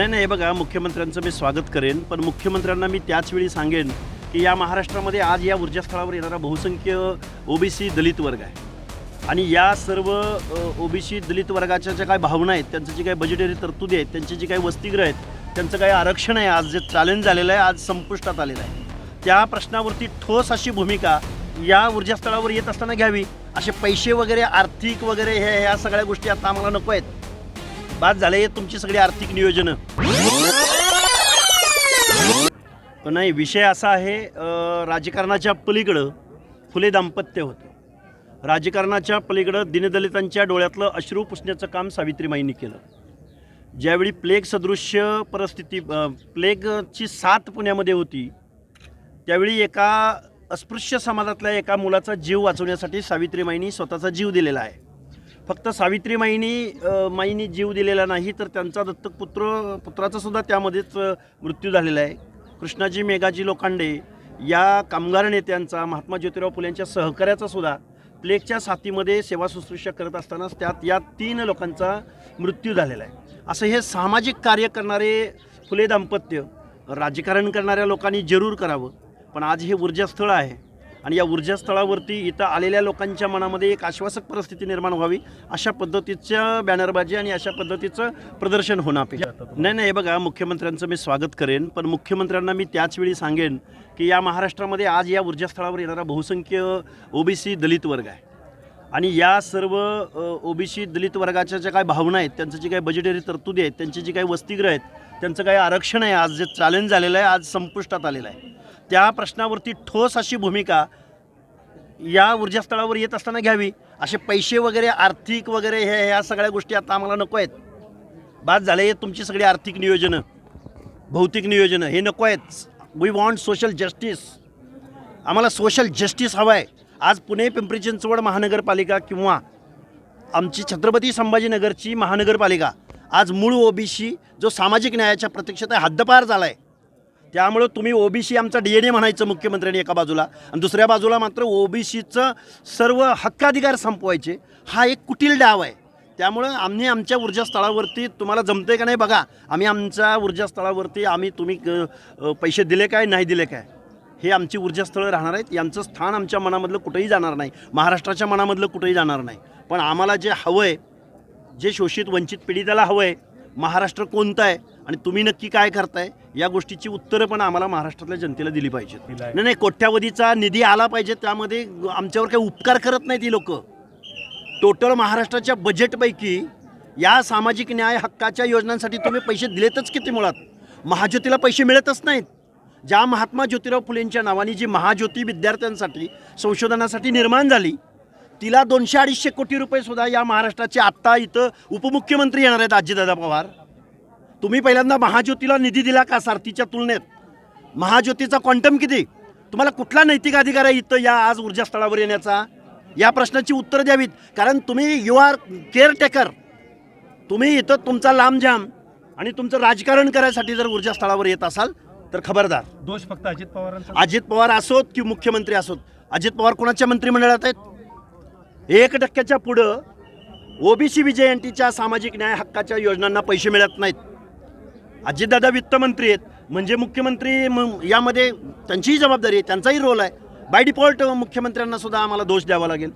नाही नाही बघा मुख्यमंत्र्यांचं मी स्वागत करेन पण मुख्यमंत्र्यांना मी त्याच वेळी सांगेन की या महाराष्ट्रामध्ये आज या ऊर्जास्थळावर येणारा बहुसंख्य ओबीसी दलित वर्ग आहे. आणि या सर्व ओबीसी दलित वर्गाच्या ज्या काय भावना आहेत त्यांचं जी काही बजेटरी तरतुदी आहेत त्यांची जी काही वसतिगृह आहेत त्यांचं काही आरक्षण आहे आज जे चॅलेंज झालेलं आहे आज संपुष्टात आलेलं आहे. त्या प्रश्नावरती ठोस अशी भूमिका या ऊर्जास्थळावर येत असताना घ्यावी असे पैसे वगैरे आर्थिक वगैरे हे ह्या सगळ्या गोष्टी आता आम्हाला नको आहेत. बाद झाले तुमची सगळी आर्थिक नियोजनं. नाही विषय असा आहे राजकारणाच्या पलीकडं फुले दाम्पत्य होतं. राजकारणाच्या पलीकडं दिनदलितांच्या डोळ्यातलं अश्रू पुसण्याचं काम सावित्रीमाईंनी केलं. ज्यावेळी प्लेग सदृश्य परिस्थिती प्लेगची साथ पुण्यामध्ये होती त्यावेळी एका अस्पृश्य समाजातल्या एका मुलाचा जीव वाचवण्यासाठी सावित्रीमाईंनी स्वतःचा जीव दिलेला आहे. फक्त सावित्रीमाईनी माईनी माईंनी जीव दिलेला नाही तर त्यांचा दत्तक पुत्र पुत्राचा सुद्धा त्यामध्येच मृत्यू झालेला आहे. कृष्णाजी मेघाजी लोखंडे या कामगार नेत्यांचा महात्मा ज्योतिराव फुलेंच्या सहकार्याचा सुद्धा प्लेगच्या साथीमध्ये सेवा शुश्रूषा करत असतानाच त्यात या तीन लोकांचा मृत्यू झालेला आहे. असं हे सामाजिक कार्य करणारे फुले दाम्पत्य राजकारण करणाऱ्या लोकांनी जरूर करावं. पण आज हे ऊर्जास्थळ आहे. आणि या ऊर्जास्थळावरती इथं आलेल्या लोकांच्या मनामध्ये एक आश्वासक परिस्थिती निर्माण व्हावी अशा पद्धतीच्या बॅनरबाजी आणि अशा पद्धतीचं प्रदर्शन होणं अपेक्षा नाही नाही हे बघा मुख्यमंत्र्यांचं मी स्वागत करेन पण मुख्यमंत्र्यांना मी त्याच वेळी सांगेन की या महाराष्ट्रामध्ये आज या ऊर्जास्थळावर येणारा बहुसंख्य ओबीसी दलित वर्ग आहे. आणि या सर्व ओबीसी दलित वर्गाच्या ज्या काय भावना आहेत त्यांचं जी काही बजेटरी तरतुदी आहेत त्यांची जी काही वसतिगृह आहेत त्यांचं काही आरक्षण आहे आज जे चॅलेंज झालेलं आहे आज संपुष्टात आलेलं आहे. त्या प्रश्नावरती ठोस अशी भूमिका या ऊर्जास्थळावर येत असताना घ्यावी. असे पैसे वगैरे आर्थिक वगैरे हे ह्या सगळ्या गोष्टी आता आम्हाला नको आहेत. बाद झाले तुमची सगळी आर्थिक नियोजनं भौतिक नियोजनं हे नको आहेत. वी वॉन्ट सोशल जस्टिस आम्हाला सोशल जस्टिस हवं आहे आज पुणे पिंपरी चिंचवड महानगरपालिका किंवा आमची छत्रपती संभाजीनगरची महानगरपालिका आज मूळ ओबीसी जो सामाजिक न्यायाच्या प्रतीक्षेत आहे हद्दपार झाला आहे त्यामुळं तुम्ही ओबीसी आमचा डी एन ए म्हणायचं मुख्यमंत्र्यांनी एका बाजूला. आणि दुसऱ्या बाजूला मात्र ओबीसीचं सर्व हक्काधिकार संपवायचे. हा एक कुटील डाव आहे. त्यामुळं आम्ही आमच्या ऊर्जास्थळावरती तुम्हाला जमते का नाही बघा. आम्ही आमच्या ऊर्जास्थळावरती आम्ही तुम्ही पैसे दिले काय नाही दिले काय? हे आमची ऊर्जास्थळं राहणार आहेत. यांचं स्थान आमच्या मनामधलं कुठेही जाणार नाही. महाराष्ट्राच्या मनामधलं कुठेही जाणार नाही. पण आम्हाला जे हवं आहे जे शोषित वंचित पीडिताला हवं आहे महाराष्ट्र कोणतं आहे? आणि तुम्ही नक्की काय करताय या गोष्टीची उत्तरं पण आम्हाला महाराष्ट्रातल्या जनतेला दिली पाहिजेत. नाही नाही कोट्यावधीचा निधी आला पाहिजे त्यामध्ये आमच्यावर काही उपकार करत नाही ती लोक. टोटल महाराष्ट्राच्या बजेटपैकी या सामाजिक न्याय हक्काच्या योजनांसाठी तुम्ही पैसे दिलेतच किती मुळात? महाज्योतीला पैसे मिळतच नाहीत. ज्या महात्मा ज्योतिराव फुलेंच्या नावाने जी महाज्योती विद्यार्थ्यांसाठी संशोधनासाठी निर्माण झाली तिला दोनशे अडीचशे कोटी रुपये सुद्धा या महाराष्ट्राचे आत्ता इथं उपमुख्यमंत्री येणार आहेत अजितदादा पवार. तुम्ही पहिल्यांदा महाज्योतीला निधी दिला का सारथीच्या तुलनेत? महाज्योतीचा क्वांटम किती? तुम्हाला कुठला नैतिक अधिकार आहे इथं या आज ऊर्जास्थळावर येण्याचा? या प्रश्नाची उत्तरं द्यावीत. कारण तुम्ही यू आर केअरटेकर तुम्ही इथं तुमचा लांबजाम आणि तुमचं राजकारण करायसाठी जर ऊर्जास्थळावर येत असाल तर खबरदार. दोष फक्त अजित पवारांचा? अजित पवार असोत की मुख्यमंत्री असोत? अजित पवार कोणाच्या मंत्रिमंडळात आहेत? एक टक्क्याच्या पुढं ओबीसी विजयंतीच्या सामाजिक न्याय हक्काच्या योजनांना पैसे मिळत नाहीत. अजितदादा वित्तमंत्री आहेत. म्हणजे मुख्यमंत्री यामध्ये त्यांचीही जबाबदारी आहे त्यांचाही रोल आहे. बाय डिफॉल्ट मुख्यमंत्र्यांना सुद्धा आम्हाला दोष द्यावा लागेल.